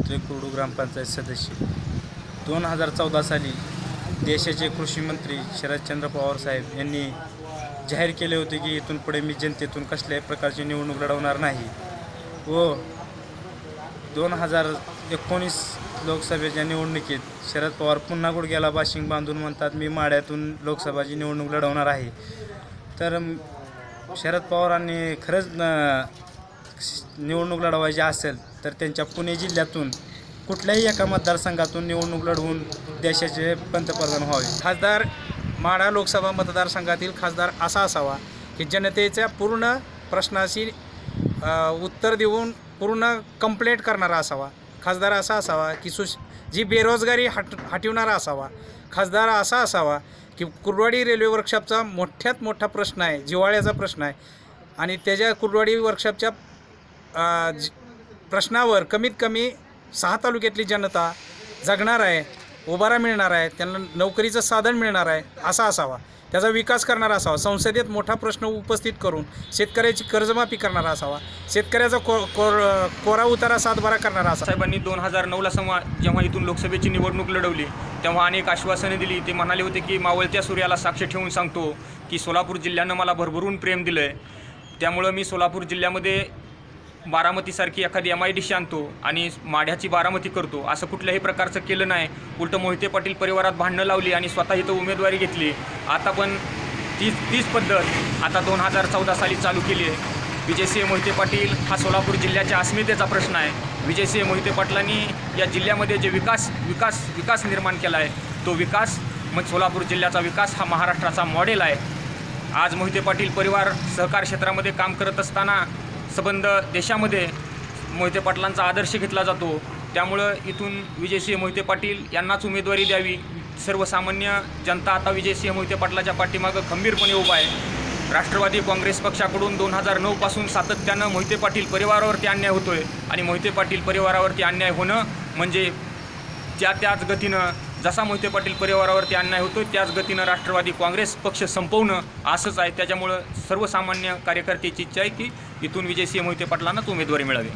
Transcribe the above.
होते कुरडू ग्रामपंचायत सदस्य. दोन हजार चौदा साली देशाचे कृषी मंत्री शरदचंद्र पवार साहेब यांनी जाहीर केले होते की इथून पुढे मी जनतेतून कसल्याही प्रकारची निवडणूक लढवणार नाही. व दोन हजार एकोणीस लोकसभेच्या निवडणुकीत शरद पवार पुन्हा गुडघ्याला बाशिंग बांधून म्हणतात मी माड्यातून लोकसभाची निवडणूक लढवणार आहे. तर शरद पवारांनी खरंच निवडणूक लढवायची असेल तर त्यांच्या पुणे जिल्ह्यातून कुठल्याही एका मतदारसंघातून निवडणूक लढवून देशाचे पंतप्रधान व्हावे. खासदार माढा लोकसभा मतदारसंघातील खासदार असा असावा की जनतेच्या पूर्ण प्रश्नाशी उत्तर देऊन पूर्ण कंप्लेंट करणारा असावा. खासदार असा असावा की सुश जी बेरोजगारी हट हटवणारा असावा. खासदार असा असावा की कुरवाडी रेल्वे वर्कशॉपचा मोठ्यात मोठा प्रश्न आहे जिवाळ्याचा प्रश्न आहे आणि त्याच्या कुरवाडी वर्कशॉपच्या प्रश्नावर कमीत कमी सहा तालुक्यातली जनता जगणार आहे उभारा मिळणार आहे त्यांना नोकरीचं साधन मिळणार आहे असा असावा. त्याचा विकास करणारा असावा. संसदेत मोठा प्रश्न उपस्थित करून शेतकऱ्याची कर्जमाफी करणारा असावा. शेतकऱ्याचा को कोर कोरा उतारा सातबारा करणारा असा साहेबांनी दोन हजार नऊला समा जेव्हा इथून लोकसभेची निवडणूक लढवली तेव्हा अनेक आश्वासने दिली. ते म्हणाले होते की मावळत्या सूर्याला साक्ष ठेवून सांगतो की सोलापूर जिल्ह्यानं मला भरभरून प्रेम दिलं आहे त्यामुळं मी सोलापूर जिल्ह्यामध्ये बारामतीसारखी एखादी एम आय डी सी आणतो आणि माढ्याची बारामती करतो असं कुठल्याही प्रकारचं केलं नाही. उलटं मोहिते पाटील परिवारात भांडणं लावली आणि स्वतः इथं उमेदवारी घेतली. आता पण तीच तीच पद्धत आता दोन हजार चौदा साली चालू केली आहे. विजयसिंह मोहिते पाटील हा सोलापूर जिल्ह्याच्या अस्मितेचा प्रश्न आहे. विजयसिंह मोहिते पाटलांनी या जिल्ह्यामध्ये जे विकास विकास विकास निर्माण केला आहे तो विकास मग सोलापूर जिल्ह्याचा विकास हा महाराष्ट्राचा मॉडेल आहे. आज मोहिते पाटील परिवार सहकार क्षेत्रामध्ये काम करत असताना संबंध देशामध्ये मोहिते पाटलांचा आदर्श घेतला जातो. त्यामुळं इथून विजयसिंह मोहिते पाटील यांनाच उमेदवारी द्यावी. सर्वसामान्य जनता आता विजयसिंह मोहिते पाटलाच्या पाठीमागं खंबीरपणे उभा आहे. राष्ट्रवादी काँग्रेस पक्षाकडून दोन हजार नऊपासून सातत्यानं मोहिते पाटील परिवारावरती अन्याय होतोय. आणि मोहिते पाटील परिवारावरती अन्याय होणं म्हणजे त्या त्याच गतीनं जसा मोहिते पाटील परिवारावरती अन्याय होतो त्याच गतीनं राष्ट्रवादी काँग्रेस पक्ष संपवणं असंच आहे. त्याच्यामुळं सर्वसामान्य कार्यकर्त्याची इच्छा आहे की इथून विजयसिंह मोहिते पाटलांनाच उमेदवारी मिळावी.